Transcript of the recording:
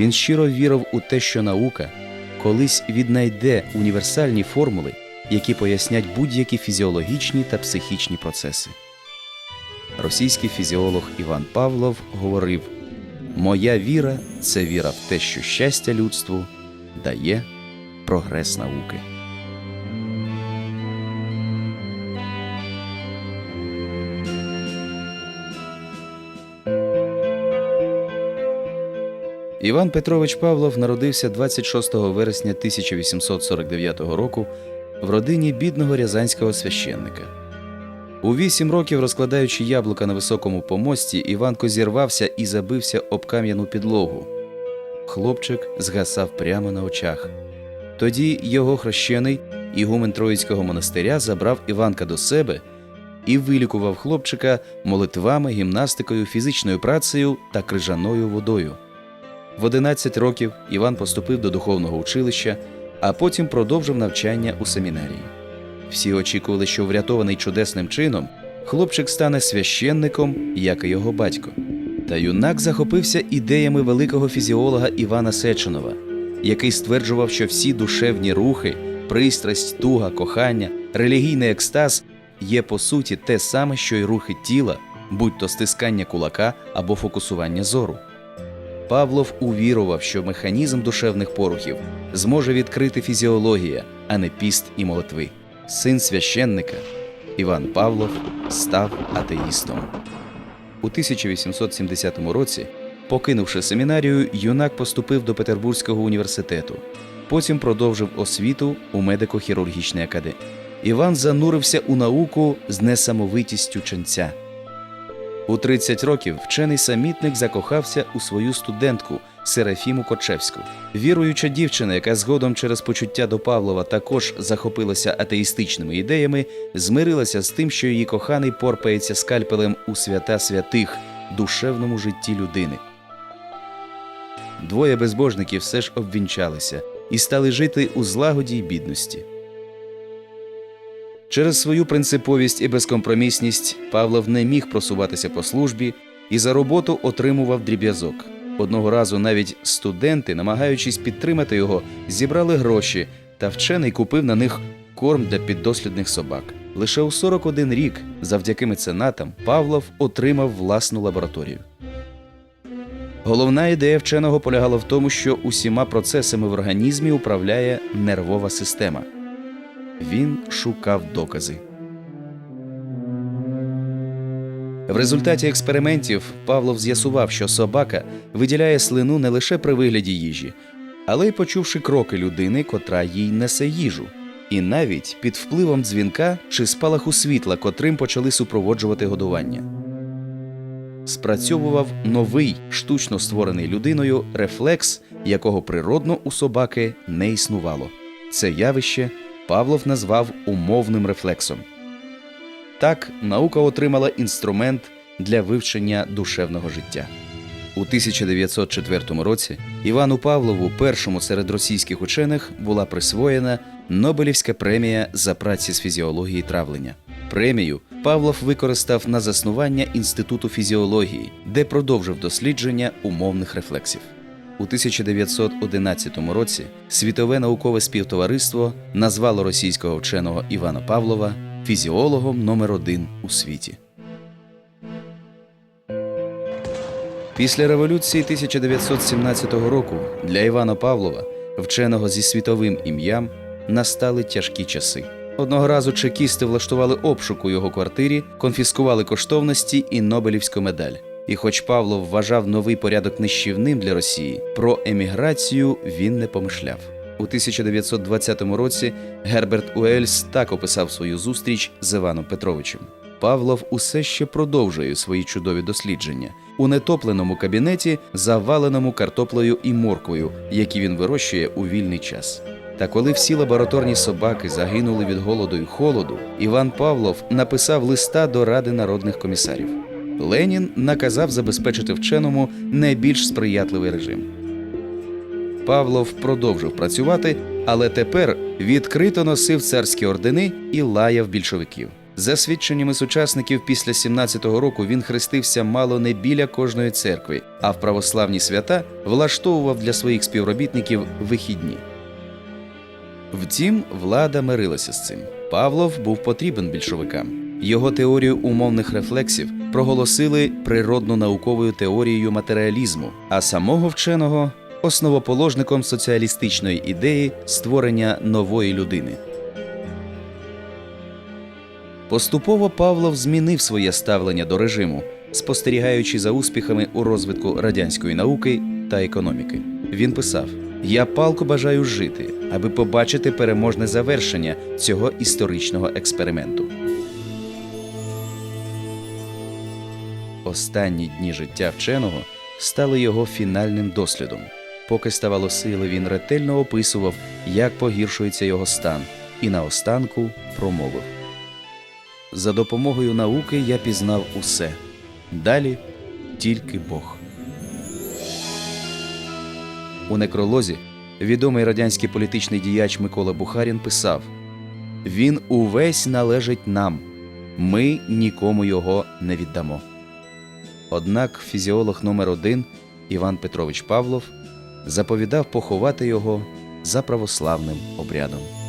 Він щиро вірив у те, що наука колись віднайде універсальні формули, які пояснять будь-які фізіологічні та психічні процеси. Російський фізіолог Іван Павлов говорив: Моя віра це віра в те, що щастя людству дає прогрес науки. Іван Петрович Павлов народився 26 вересня 1849 року в родині бідного рязанського священника. У вісім років, розкладаючи яблука на високому помості, Іванко зірвався і забився об кам'яну підлогу. Хлопчик згасав прямо на очах. Тоді його хрещений ігумен Троїцького монастиря забрав Іванка до себе і вилікував хлопчика молитвами, гімнастикою, фізичною працею та крижаною водою. В 11 років Іван поступив до духовного училища, а потім продовжив навчання у семінарії. Всі очікували, що врятований чудесним чином хлопчик стане священником, як і його батько. Та юнак захопився ідеями великого фізіолога Івана Сеченова, який стверджував, що всі душевні рухи, пристрасть, туга, кохання, релігійний екстаз є по суті те саме, що й рухи тіла, будь то стискання кулака або фокусування зору. Павлов увірував, що механізм душевних порухів зможе відкрити фізіологія, а не піст і молитви. Син священника Іван Павлов став атеїстом. У 1870 році, покинувши семінарію, юнак поступив до Петербурзького університету. Потім продовжив освіту у медико-хірургічній академії. Іван занурився у науку з несамовитістю ченця. У 30 років вчений самітник закохався у свою студентку Серафіму Кочевську. Віруюча дівчина, яка згодом через почуття до Павлова також захопилася атеїстичними ідеями, змирилася з тим, що її коханий порпається скальпелем у свята святих, душевному житті людини. Двоє безбожників все ж обвінчалися і стали жити у злагоді й бідності. Через свою принциповість і безкомпромісність Павлов не міг просуватися по службі і за роботу отримував дріб'язок. Одного разу навіть студенти, намагаючись підтримати його, зібрали гроші, та вчений купив на них корм для піддослідних собак. Лише у 41 рік, завдяки меценатам, Павлов отримав власну лабораторію. Головна ідея вченого полягала в тому, що усіма процесами в організмі управляє нервова система. Він шукав докази. В результаті експериментів Павлов з'ясував, що собака виділяє слину не лише при вигляді їжі, але й почувши кроки людини, котра їй несе їжу, і навіть під впливом дзвінка чи спалаху світла, котрим почали супроводжувати годування. Спрацьовував новий штучно створений людиною рефлекс, якого природно у собаки не існувало. Це явище Павлов назвав умовним рефлексом. Так, наука отримала інструмент для вивчення душевного життя. У 1904 році Івану Павлову, першому серед російських учених, була присвоєна Нобелівська премія за праці з фізіології травлення. Премію Павлов використав на заснування Інституту фізіології, де продовжив дослідження умовних рефлексів. У 1911 році Світове наукове співтовариство назвало російського вченого Івана Павлова фізіологом номер один у світі. Після революції 1917 року для Івана Павлова, вченого зі світовим ім'ям, настали тяжкі часи. Одного разу чекісти влаштували обшук у його квартирі, конфіскували коштовності і Нобелівську медаль. І хоч Павлов вважав новий порядок нищівним для Росії, про еміграцію він не помишляв. У 1920 році Герберт Уельс так описав свою зустріч з Іваном Петровичем. Павлов усе ще продовжує свої чудові дослідження у нетопленому кабінеті, заваленому картоплею і морквою, які він вирощує у вільний час. Та коли всі лабораторні собаки загинули від голоду і холоду, Іван Павлов написав листа до Ради народних комісарів. Ленін наказав забезпечити вченому найбільш сприятливий режим. Павлов продовжив працювати, але тепер відкрито носив царські ордени і лаяв більшовиків. За свідченнями сучасників, після 17-го року він хрестився мало не біля кожної церкви, а в православні свята влаштовував для своїх співробітників вихідні. Втім, влада мирилася з цим. Павлов був потрібен більшовикам. Його теорію умовних рефлексів проголосили природно-науковою теорією матеріалізму, а самого вченого основоположником соціалістичної ідеї створення нової людини. Поступово Павлов змінив своє ставлення до режиму, спостерігаючи за успіхами у розвитку радянської науки та економіки. Він писав: Я палко бажаю жити, аби побачити переможне завершення цього історичного експерименту. Останні дні життя вченого стали його фінальним дослідом. Поки ставало сили, він ретельно описував, як погіршується його стан, і наостанку промовив. За допомогою науки я пізнав усе. Далі тільки Бог. У некролозі відомий радянський політичний діяч Микола Бухарін писав: Він увесь належить нам, ми нікому його не віддамо. Однак фізіолог номер 1 Іван Петрович Павлов заповідав поховати його за православним обрядом.